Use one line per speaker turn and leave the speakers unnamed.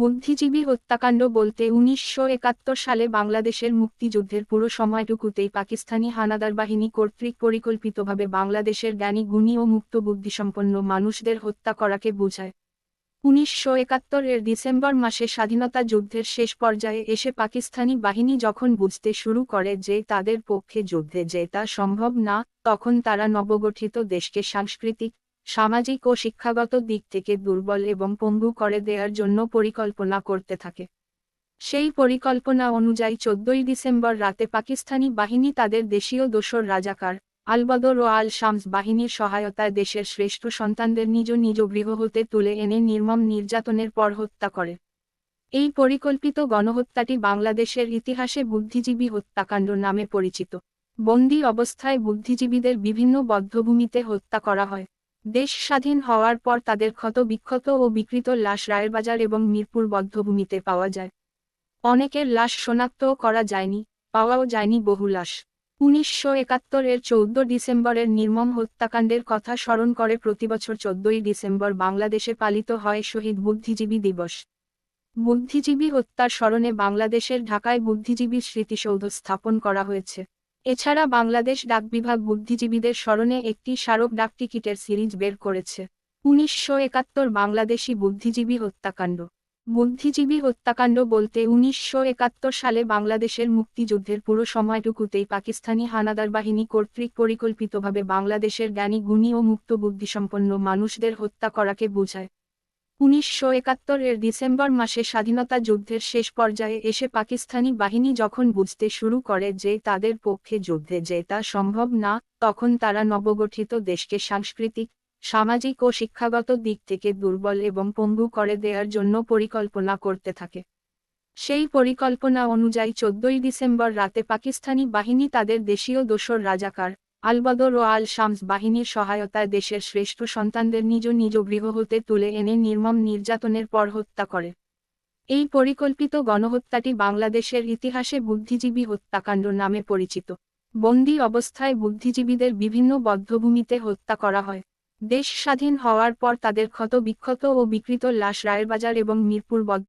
বুদ্ধিজীবী হত্যাকাণ্ড বলতে উনিশশো সালে বাংলাদেশের মুক্তিযুদ্ধের পুরো সময়টুকুতেই পাকিস্তানি হানাদার বাহিনী কর্তৃক পরিকল্পিতভাবে বাংলাদেশের জ্ঞানী গুণী ও মুক্ত বুদ্ধিসম্পন্ন মানুষদের হত্যা করাকে বোঝায় উনিশশো একাত্তরের ডিসেম্বর মাসে স্বাধীনতা যুদ্ধের শেষ পর্যায়ে এসে পাকিস্তানি বাহিনী যখন বুঝতে শুরু করে যে তাদের পক্ষে যুদ্ধে যে তা সম্ভব না তখন তারা নবগঠিত দেশকে সাংস্কৃতিক সামাজিক ও শিক্ষাগত দিক থেকে দুর্বল এবং পঙ্গু করে দেওয়ার জন্য পরিকল্পনা করতে থাকে সেই পরিকল্পনা অনুযায়ী চোদ্দই ডিসেম্বর রাতে পাকিস্তানি বাহিনী তাদের দেশীয় দোসর রাজাকার আলবদর ও আল শামস বাহিনীর সহায়তায় দেশের শ্রেষ্ঠ সন্তানদের নিজ নিজ গৃহ হতে তুলে এনে নির্মম নির্যাতনের পর হত্যা করে এই পরিকল্পিত গণহত্যাটি বাংলাদেশের ইতিহাসে বুদ্ধিজীবী হত্যাকাণ্ড নামে পরিচিত বন্দী অবস্থায় বুদ্ধিজীবীদের বিভিন্ন বদ্ধভূমিতে হত্যা করা হয় দেশ স্বাধীন হওয়ার পর তাদের ক্ষত বিক্ষত ও বিকৃত লাশ রায়েরবাজার এবং মিরপুর বদ্ধভূমিতে পাওয়া যায় অনেকের লাশ শনাক্তও করা যায়নি পাওয়াও যায়নি বহু লাশ উনিশশো একাত্তরের চৌদ্দ ডিসেম্বরের নির্মম হত্যাকাণ্ডের কথা স্মরণ করে প্রতিবছর চোদ্দই ডিসেম্বর বাংলাদেশে পালিত হয় শহীদ বুদ্ধিজীবী দিবস বুদ্ধিজীবী হত্যার স্মরণে বাংলাদেশের ঢাকায় বুদ্ধিজীবী স্মৃতিসৌধ স্থাপন করা হয়েছে এছাড়া বাংলাদেশ ডাক বিভাগ বুদ্ধিজীবীদের স্মরণে একটি স্মারক ডাক টিকিটের সিরিজ বের করেছে উনিশশো একাত্তর বাংলাদেশি বুদ্ধিজীবী হত্যাকাণ্ড বুদ্ধিজীবী হত্যাকাণ্ড বলতে উনিশশো একাত্তর সালে বাংলাদেশের মুক্তিযুদ্ধের পুরো সময়টুকুতেই পাকিস্তানি হানাদার বাহিনী কর্তৃক পরিকল্পিতভাবে বাংলাদেশের জ্ঞানী গুণী ও মুক্ত বুদ্ধিসম্পন্ন মানুষদের হত্যা করাকে বোঝায় উনিশশো একাত্তরের এর ডিসেম্বর মাসে স্বাধীনতা যুদ্ধের শেষ পর্যায়ে এসে পাকিস্তানি বাহিনী যখন বুঝতে শুরু করে যে তাদের পক্ষে যুদ্ধে জেতা সম্ভব না তখন তারা নবগঠিত দেশকে সাংস্কৃতিক সামাজিক ও শিক্ষাগত দিক থেকে দুর্বল এবং পঙ্গু করে দেওয়ার জন্য পরিকল্পনা করতে থাকে সেই পরিকল্পনা অনুযায়ী চোদ্দই ডিসেম্বর রাতে পাকিস্তানি বাহিনী তাদের দেশীয় দোসর রাজাকার আলবদর ও আল শামস বাহিনীর সহায়তায় দেশের শ্রেষ্ঠ সন্তানদের নিজ নিজ গৃহ হতে তুলে এনে নির্মম নির্যাতনের পর হত্যা করে এই পরিকল্পিত গণহত্যাটি বাংলাদেশের ইতিহাসে বুদ্ধিজীবী হত্যাকাণ্ড নামে পরিচিত বন্দি অবস্থায় বুদ্ধিজীবীদের বিভিন্ন বদ্ধভূমিতে হত্যা করা হয় দেশ স্বাধীন হওয়ার পর তাদের ক্ষত বিক্ষত ও বিকৃত লাশ রায়েরবাজার এবং মিরপুর বদ্ধ